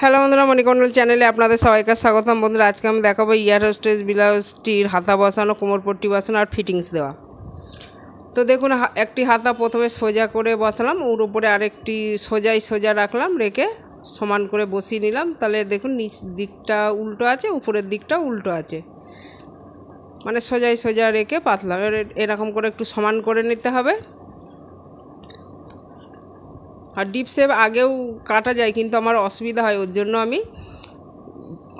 Hello বন্ধুরা, মণিকণ্ডল চ্যানেলে আপনাদের সবাইকে স্বাগতম। বন্ধুরা, আজকে আমি দেখাবো ইয়ার হোস্টেজ ব্লাউজটির হাতা বসানো কোমরপট্টি বসানো আর ফিটিংস দেওয়া। তো দেখুন একটি হাতা প্রথমে সোজা করে বসালাম, ওর উপরে আরেকটি সোজাই সোজা রাখলাম, রেখে সমান করে বসিয়ে নিলাম। তাহলে দেখুন, নিচ দিকটা উল্টো আছে, উপরের দিকটা উল্টো আছে। মানে সোজাই সোজা রেখে পাতলাম। এরকম করে একটু সমান করে নিতে হবে। আর ডিপ শেপ আগেও কাটা যায়, কিন্তু আমার অসুবিধা হয়। ওর জন্য আমি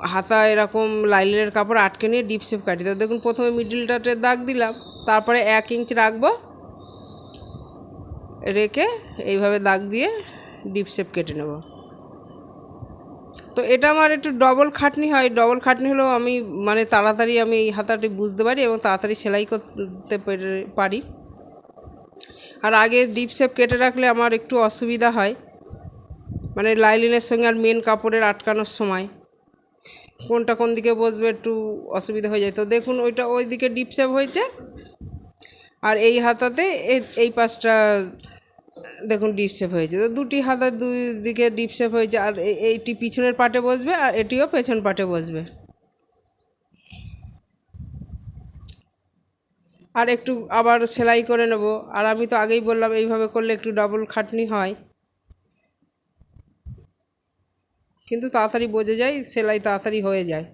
হাতা এরকম লাইলের কাপড় আটকে নিয়ে ডিপ শেপ কাটি। তো দেখুন, প্রথমে মিডিলটাতে দাগ দিলাম, তারপরে এক ইঞ্চ রাখব, রেখে এইভাবে দাগ দিয়ে ডিপ শেপ কেটে নেব। তো এটা আমার একটু ডবল খাটনি হয়। ডবল খাটনি হলেও আমি মানে তাড়াতাড়ি আমি এই হাতাটি বুঝতে পারি এবং তাড়াতাড়ি সেলাই করতে পেরে- পারি। আর আগে ডিপ শেপ কেটে রাখলে আমার একটু অসুবিধা হয়। মানে লাইলিনের সঙ্গে আর মেন কাপড়ের আটকানোর সময়। কোনটা কোন দিকে বসবে একটু অসুবিধা হয়ে যায়। তো দেখুন ওইটা ওই দিকে ডিপ শেপ হয়েছে। আর এই হাতাতে এই পাশটা দেখুন ডিপ শেপ হয়েছে। তো দুটি হাতার দুই দিকে ডিপ শেপ হয়েছে। আর এইটি পিছনের পাটে বসবে আর এটিও পেছন পাটে বসবে। আর একটু আবার সেলাই করে নেব। আর আমি তো আগেই বললাম, এইভাবে করলে একটু ডবল খাটনি হয়। কিন্তু তাড়াতাড়ি বোঝে যায়, সেলাই তাড়াতাড়ি হয়ে যায়।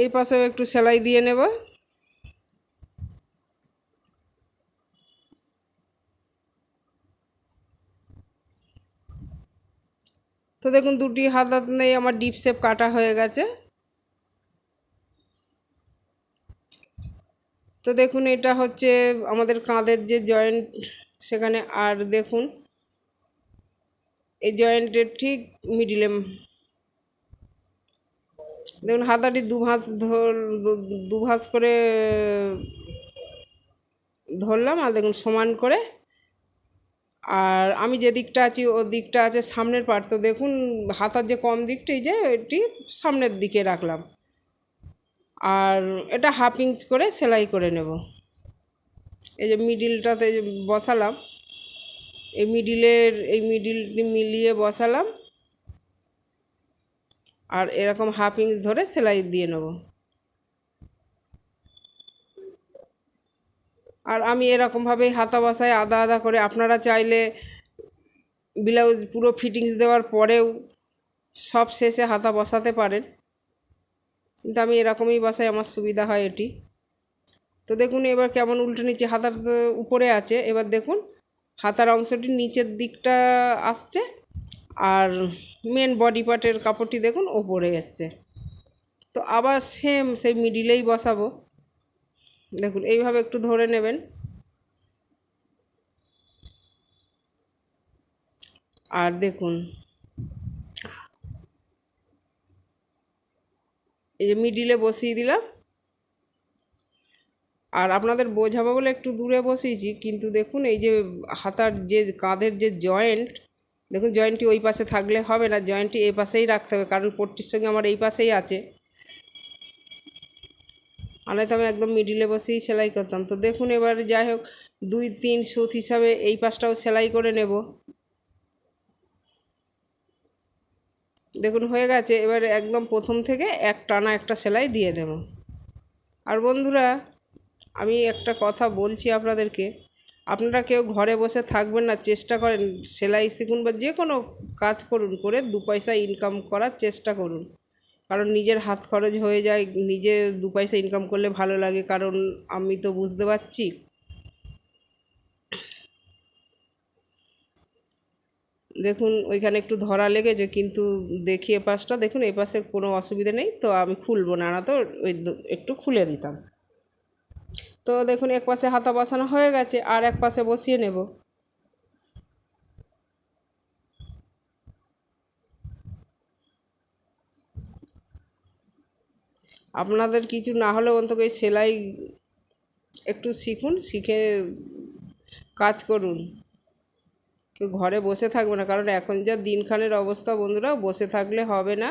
এই পাশেও একটু সেলাই দিয়ে নেব। তো দেখুন, দুটি হাত নেই আমার ডিপ শেপ কাটা হয়ে গেছে। তো দেখুন, এটা হচ্ছে আমাদের কাঁধের যে জয়েন্ট, সেখানে আর দেখুন, এই জয়েন্টের ঠিক মিডিলে দেখুন, হাতাটি দুভাঁজ ধর, দুভাঁজ করে ধরলাম আর দেখুন, সমান করে। আর আমি যে দিকটা আছি, ও দিকটা আছে সামনের পার্ট তো দেখুন, হাতার যে কম দিকটা, এই যে এটি সামনের দিকে রাখলাম। আর এটা হাফ ইঞ্চ করে সেলাই করে নেব। এই যে মিডিলটাতে বসালাম, এই মিডিলের এই মিডিলটি মিলিয়ে বসালাম। আর এরকম হাফ ইঞ্চ ধরে সেলাই দিয়ে নেব। আর আমি এরকমভাবেই হাতা বসাই আদা আদা করে, আপনারা চাইলে ব্লাউজ পুরো ফিটিংস দেওয়ার পরেও সব শেষে হাতা বসাতে পারেন। কিন্তু আমি এরকমই বসাই আমার সুবিধা হয় এটি। তো দেখুন, এবার কেমন উল্টে নিচে হাতার উপরে আছে। এবার দেখুন, হাতার অংশটি নিচের দিকটা আসছে আর মেন বডি পার্টের কাপড়টি দেখুন, ওপরে এসছে। তো আবার সেম সেই মিডিলেই বসাবো। দেখুন, এইভাবে একটু ধরে নেবেন। আর দেখুন এই যে মিডিলে বসিয়ে দিলাম। আর আপনাদের বোঝাবো বলে একটু দূরে বসিয়েছি কিন্তু দেখুন এই যে হাতার যে কাঁধের যে জয়েন্ট দেখুন জয়েন্টটি ওই পাশে থাকলে হবে না জয়েন্টটি এই পাশেই রাখতে হবে, কারণ পট্টির সঙ্গে আমার এই পাশেই আছে। আর নয়তো আমি একদম মিডিলে বসেই সেলাই করতাম। তো দেখুন এবার যাই হোক, দুই, তিন সুত হিসাবে এই পাশটাও সেলাই করে নেব। দেখুন, হয়ে গেছে। এবার একদম প্রথম থেকে এক টানা একটা সেলাই দিয়ে দেব। আর বন্ধুরা, আমি একটা কথা বলছি আপনাদেরকে। আপনারা কেউ ঘরে বসে থাকবেন না, চেষ্টা করেন সেলাই শিখুন বা যে কোনো কাজ করুন, করে দু পয়সা ইনকাম করার চেষ্টা করুন। কারণ নিজের হাত খরচ হয়ে যায়, নিজে দু পয়সা ইনকাম করলে ভালো লাগে। কারণ আমি তো বুঝতে পারছি দেখুন, ওইখানে একটু ধরা লেগেছে, কিন্তু দেখি এ পাশটা। দেখুন, এ পাশে কোনো অসুবিধা নেই, তো আমি খুলবো না না তো ওই একটু খুলে দিতাম। তো দেখুন, এক পাশে হাতা বসানো হয়ে গেছে, আর এক পাশে বসিয়ে নেব। আপনাদের কিছু না হলেও অন্তত এই সেলাই একটু শিখুন, শিখে কাজ করুন। কেউ ঘরে বসে থাকবে না। কারণ এখন যা দিনখানের অবস্থা বন্ধুরা, বসে থাকলে হবে না।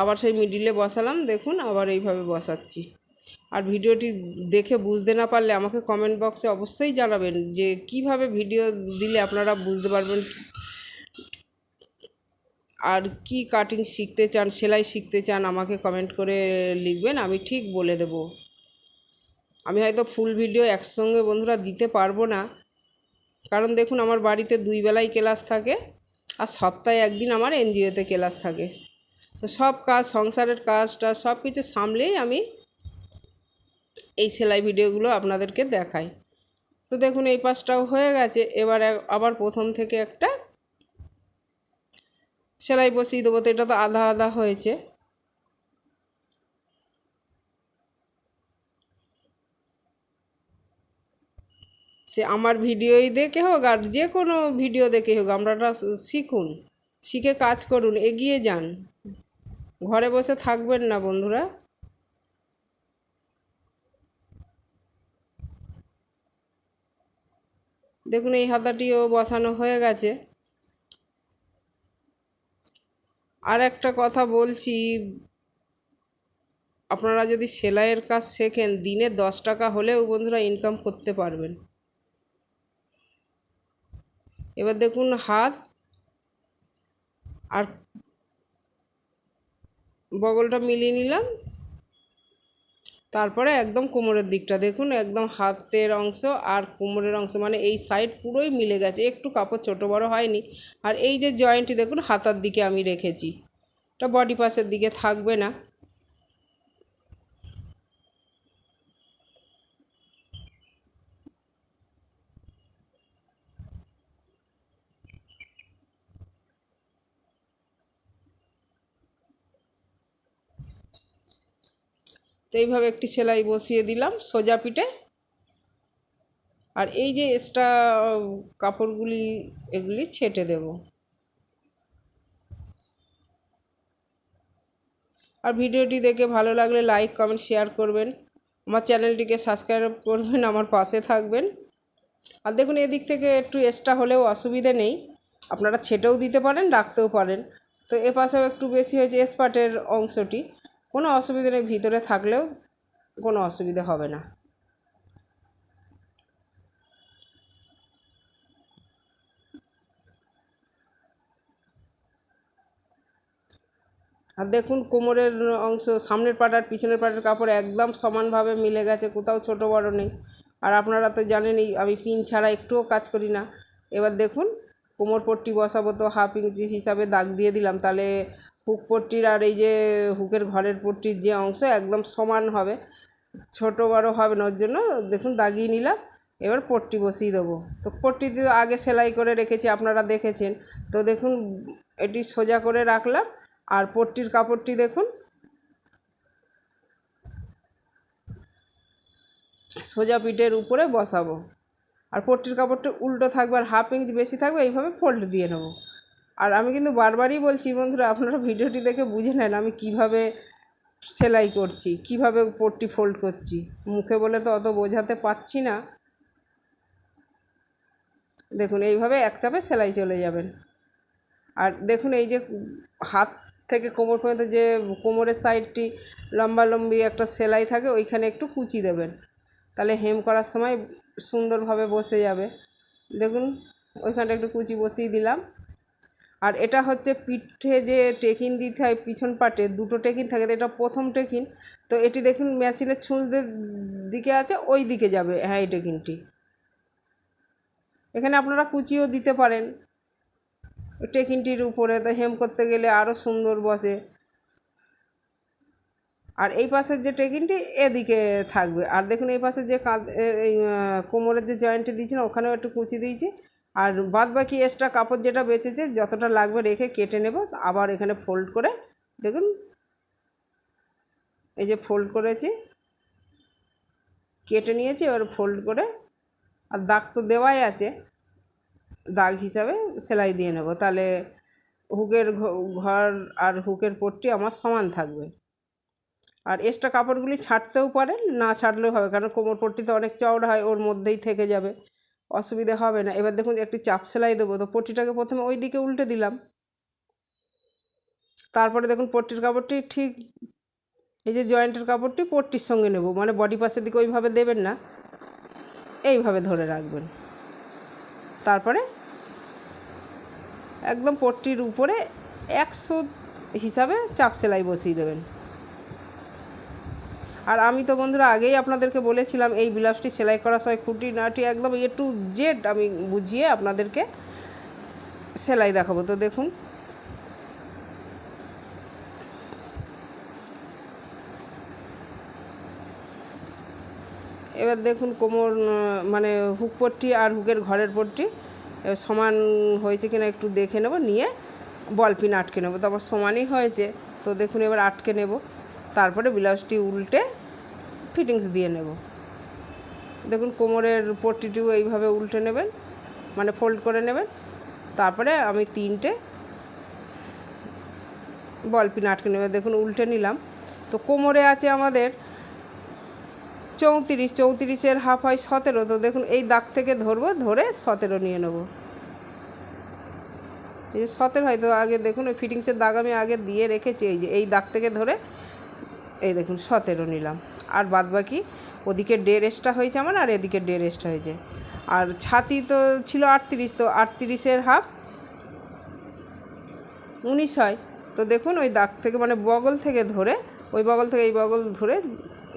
আবার সেই মিডিলে বসালাম, দেখুন আবার এইভাবে বসাচ্ছি। আর ভিডিওটি দেখে বুঝতে না পারলে আমাকে কমেন্ট বক্সে অবশ্যই জানাবেন যে কীভাবে ভিডিও দিলে আপনারা বুঝতে পারবেন আর কি কাটিং শিখতে চান, সেলাই শিখতে চান, আমাকে কমেন্ট করে লিখবেন, আমি ঠিক বলে দেব। আমি হয়তো ফুল ভিডিও একসঙ্গে বন্ধুরা দিতে পারব না। কারণ দেখুন, আমার বাড়িতে দুই বেলাই ক্লাস থাকে আর সপ্তাহে একদিন আমার এনজিওতে ক্লাস থাকে। তো সব কাজ, সংসারের কাজটা সব কিছু সামলেই আমি এই সেলাই ভিডিওগুলো আপনাদেরকে দেখাই। তো দেখুন, এই পাশটাও হয়ে গেছে। এবার আবার প্রথম থেকে একটা সেলাই বসিয়ে দেবো। তো এটা তো আধা আধা হয়েছে। সে আমার ভিডিওই দেখে হোক আর যে কোনো ভিডিও দেখে হোক আপনারা শিখুন, শিখে কাজ করুন, এগিয়ে যান। ঘরে বসে থাকবেন না বন্ধুরা। দেখুন এই হাতাটিও বসানো হয়ে গেছে। আর একটা কথা বলছি, আপনারা যদি সেলাইয়ের কাজ শেখেন, দিনে দশ টাকা হলেও বন্ধুরা ইনকাম করতে পারবেন। এবার দেখুন হাত আর বগলটা মিলিয়ে নিলাম। তারপরে একদম কোমরের দিকটা দেখুন, একদম হাতের অংশ আর কোমরের অংশ মানে এই সাইড পুরোই মিলে গেছে। একটু কাপড় ছোট বড় হয়নি। আর এই যে জয়েন্টটি দেখুন, হাতার দিকে আমি রেখেছি। এটা বডি পাশের দিকে থাকবে না। তো এইভাবে একটি সেলাই বসিয়ে দিলাম সোজা পিঠে। আর এই যে এক্সট্রা কাপড়গুলি, এগুলি ছেটে দেব। আর ভিডিওটি দেখে ভালো লাগলে লাইক কমেন্ট শেয়ার করবেন। আমার চ্যানেলটিকে সাবস্ক্রাইব করবেন, আমার পাশে থাকবেন। আর দেখুন, এদিক থেকে একটু এক্সট্রা হলেও অসুবিধে নেই। আপনারা ছেটেও দিতে পারেন, রাখতেও পারেন। তো এ পাশেও একটু বেশি হয়েছে, এসপাটের অংশটি। কোনো অসুবিধা নেই, ভিতরে থাকলেও কোনো অসুবিধা হবে না। আর দেখুন কোমরের অংশ, সামনের পাট আর পিছনের পাটের কাপড় একদম সমানভাবে মিলে গেছে, কোথাও ছোট বড় নেই। আর আপনারা তো জানেনই, আমি পিন ছাড়া একটুও কাজ করি না। এবার দেখুন, কোমর পট্টি বসাবো তো হাফ ইঞ্চি হিসাবে দাগ দিয়ে দিলাম, তাহলে হুক পট্টির আর এই যে হুকের ঘরের পট্টির যে অংশ একদম সমান হবে। ছোট বড় হবে না, ওর জন্য দেখুন দাগিয়ে নিলাম, এবার পট্টি বসিয়ে দেবো। তো পট্টিতে আগে সেলাই করে রেখেছি, আপনারা দেখেছেন। তো দেখুন, এটি সোজা করে রাখলাম, আর পট্টির কাপড়টি দেখুন। সোজা পিঠের উপরে বসাবো। আর পট্টির কাপড়টা উল্টো থাকবে আর হাফ ইঞ্চ বেশি থাকবে, এইভাবে ফোল্ড দিয়ে নেব। আর আমি কিন্তু বারবারই বলছি, বন্ধুরা, আপনারা ভিডিওটি দেখে বুঝে নেন আমি কীভাবে সেলাই করছি, কীভাবে পট্টি ফোল্ড করছি। মুখে বলে তো অত বোঝাতে পারছি না। দেখুন, এইভাবে এক চাপে সেলাই চলে যাবেন। আর দেখুন, এই যে হাত থেকে কোমর পর্যন্ত যে কোমরের সাইডটি লম্বা লম্বি একটা সেলাই থাকে, ওইখানে একটু কুচি দেবেন। তাহলে হেম করার সময় সুন্দরভাবে বসে যাবে। দেখুন, ওইখানটা একটু কুচি বসিয়ে দিলাম। আর এটা হচ্ছে পিঠে যে টেকিন দিতে হয়, পিছন পাটে, দুটো টেকিন থাকে, এটা প্রথম টেকিন। তো এটি দেখুন, মেশিনের ছুঁচদের দিকে আছে, ওই দিকে যাবে হ্যাঁ এই টেকিনটি। এখানে আপনারা কুচিও দিতে পারেন। টেকিনটির উপরে তো হেম করতে গেলে আরও সুন্দর বসে। আর এই পাশের যে টেকিনটি, এদিকে থাকবে। আর দেখুন, এই পাশের যে কাঁধ, এই কোমরের যে জয়েন্টটি দিয়েছি না, ওখানেও একটু কুচি দিয়েছি। আর বাদ বাকি এক্সট্রা কাপড় যেটা বেঁচেছে, যতটা লাগবে রেখে কেটে নেব, আবার এখানে ফোল্ড করে, দেখুন, এই যে ফোল্ড করেছি, কেটে নিয়েছি, এবার ফোল্ড করে, আর দাগ তো দেওয়াই আছে, দাগ হিসাবে সেলাই দিয়ে নেব, তাহলে হুকের ঘর আর হুকের পট্টি আমার সমান থাকবে। আর এক্সট্রা কাপড়গুলি ছাড়তেও পারেন না ছাড়লেও হবে, কারণ কোমর পট্টি তো অনেক চওড়া হয়, ওর মধ্যেই থেকে যাবে। অসুবিধে হবে না। এবার দেখুন একটি চাপ সেলাই দেবো। তো পট্টিটাকে প্রথমে ওই দিকে উল্টে দিলাম। তারপরে দেখুন পট্টির কাপড়টি ঠিক এই যে জয়েন্টের কাপড়টি পট্টির সঙ্গে নেব। মানে বডি পাসের দিকে ওইভাবে দেবেন না। এইভাবে ধরে রাখবেন। তারপরে একদম পট্টির উপরে একশো হিসাবে চাপ সেলাই বসিয়ে দেবেন। আর আমি তো বন্ধুরা আগেই আপনাদেরকে বলেছিলাম, এই ব্লাউজটি সেলাই করার সময় খুঁটি নাটি একদম এ টু জেড আমি বুঝিয়ে আপনাদেরকে সেলাই দেখাবো। তো দেখুন। এবার দেখুন কোমর মানে হুক পট্টি আর হুকের ঘরের পট্টি সমান হয়েছে কিনা একটু দেখে নেব, নিয়ে বল পিন আটকে নেব। তারপর সমানই হয়েছে। তো দেখুন এবার আটকে নেব। তারপরে ব্লাউজটি উল্টে ফিটিংস দিয়ে নেব। দেখুন কোমরের পট্টিটিও এইভাবে উল্টে নেবেন মানে ফোল্ড করে নেবেন। তারপরে আমি তিনটে বল পিন আটকে নেবে। দেখুন উল্টে নিলাম। তো কোমরে আছে আমাদের চৌত্রিশ, চৌত্রিশের হাফ হয় সতেরো। তো দেখুন এই দাগ থেকে ধরবো, ধরে সতেরো নিয়ে নেব। এই যে সতেরো হয়, তো আগে দেখুন ওই ফিটিংসের দাগ আমি আগে দিয়ে রেখেছি। এই যে এই দাগ থেকে ধরে এই দেখুন, সতেরো নিলাম। আর বাদ বাকি ওদিকে এক্সট্রা হয়েছে আমার, আর এদিকে এক্সট্রা হয়েছে। আর ছাতি তো ছিল আটত্রিশ, তো আটত্রিশের হাফ উনিশ হয়। তো দেখুন, ওই দাগ থেকে মানে বগল থেকে ধরে, ওই বগল থেকে এই বগল ধরে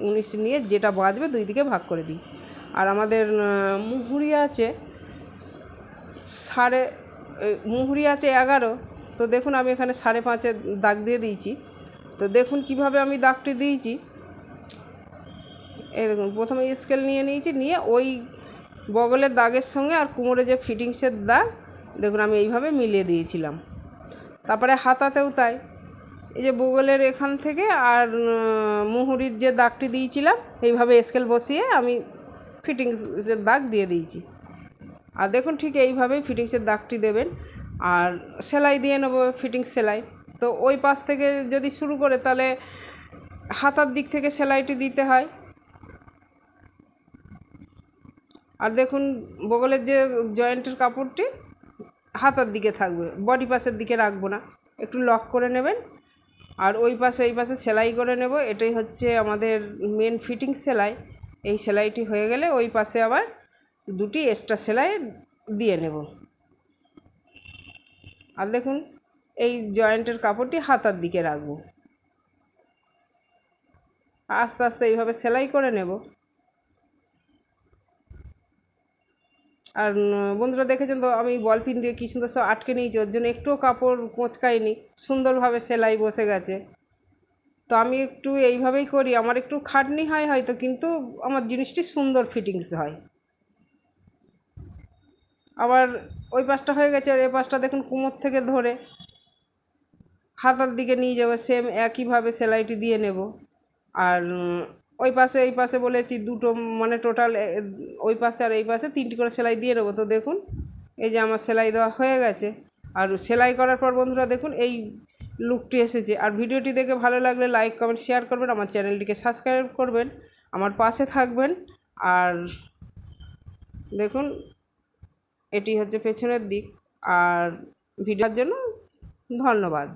উনিশ নিয়ে যেটা বাজবে দুই দিকে ভাগ করে দিই। আর আমাদের মুহুরি আছে সাড়ে মুহুরি আছে এগারো। তো দেখুন, আমি এখানে সাড়ে পাঁচে দাগ দিয়ে দিয়েছি। তো দেখুন কীভাবে আমি দাগটি দিয়েছি। এই দেখুন, প্রথমে স্কেল নিয়ে নিয়েছি, নিয়ে ওই বগলের দাগের সঙ্গে আর কুমোরে যে ফিটিংসের দাগ, দেখুন আমি এইভাবে মিলিয়ে দিয়েছিলাম। তারপরে হাতাতেও তাই। এই যে বগলের এখান থেকে আর মুহুরির যে দাগটি দিয়েছিলাম, এইভাবে স্কেল বসিয়ে আমি ফিটিংসের দাগ দিয়ে দিয়েছি। আর দেখুন ঠিক এইভাবেই ফিটিংসের দাগটি দেবেন। আর সেলাই দিয়ে নেব ফিটিংস সেলাই। তো ওই পাশ থেকে যদি শুরু করে তাহলে হাতার দিক থেকে সেলাইটি দিতে হয়। আর দেখুন, বগলের যে জয়েন্টের কাপড়টি, হাতার দিকে থাকবে, বডি পাশের দিকে রাখব না। একটু লক করে নেবেন, আর ওই পাশে, এই পাশে সেলাই করে নেব। এটাই হচ্ছে আমাদের মেন ফিটিং সেলাই। এই সেলাইটি হয়ে গেলে ওই পাশে আবার দুটি এক্সট্রা সেলাই দিয়ে নেব। আর দেখুন এই জয়েন্টের কাপড়টি হাতার দিকে রাখব। আস্তে আস্তে এইভাবে সেলাই করে নেব। আর বন্ধুরা দেখেছেন তো, আমি বল পিন দিয়ে কি সুন্দর সব আটকে নিয়েছি, ওর জন্য একটুও কাপড় কোঁচকায়নি, সুন্দরভাবে সেলাই বসে গেছে। তো আমি একটু এইভাবেই করি, আমার একটু খাটনি হয় হয়তো, কিন্তু আমার জিনিসটি সুন্দর ফিটিংস হয়। আবার ওই পাশটা হয়ে গেছে, আর এই পাশটা দেখুন কুমোর থেকে ধরে। হাতার দিকে নিয়ে যাব সেম একইভাবে সেলাইটি দিয়ে নেব। আর ওই পাশে, এই পাশে বলেছি দুটো মানে টোটাল ওই পাশে আর এই পাশে তিনটি করে সেলাই দিয়ে নেব। তো দেখুন, এই যে আমার সেলাই দেওয়া হয়ে গেছে। আর সেলাই করার পর বন্ধুরা দেখুন, এই লুকটি এসেছে। আর ভিডিওটি দেখে ভালো লাগলে লাইক কমেন্ট শেয়ার করবেন, আমার চ্যানেলটিকে সাবস্ক্রাইব করবেন, আমার পাশে থাকবেন। আর দেখুন, এটি হচ্ছে পেছনের দিক। আর ভিডিওর জন্য ধন্যবাদ।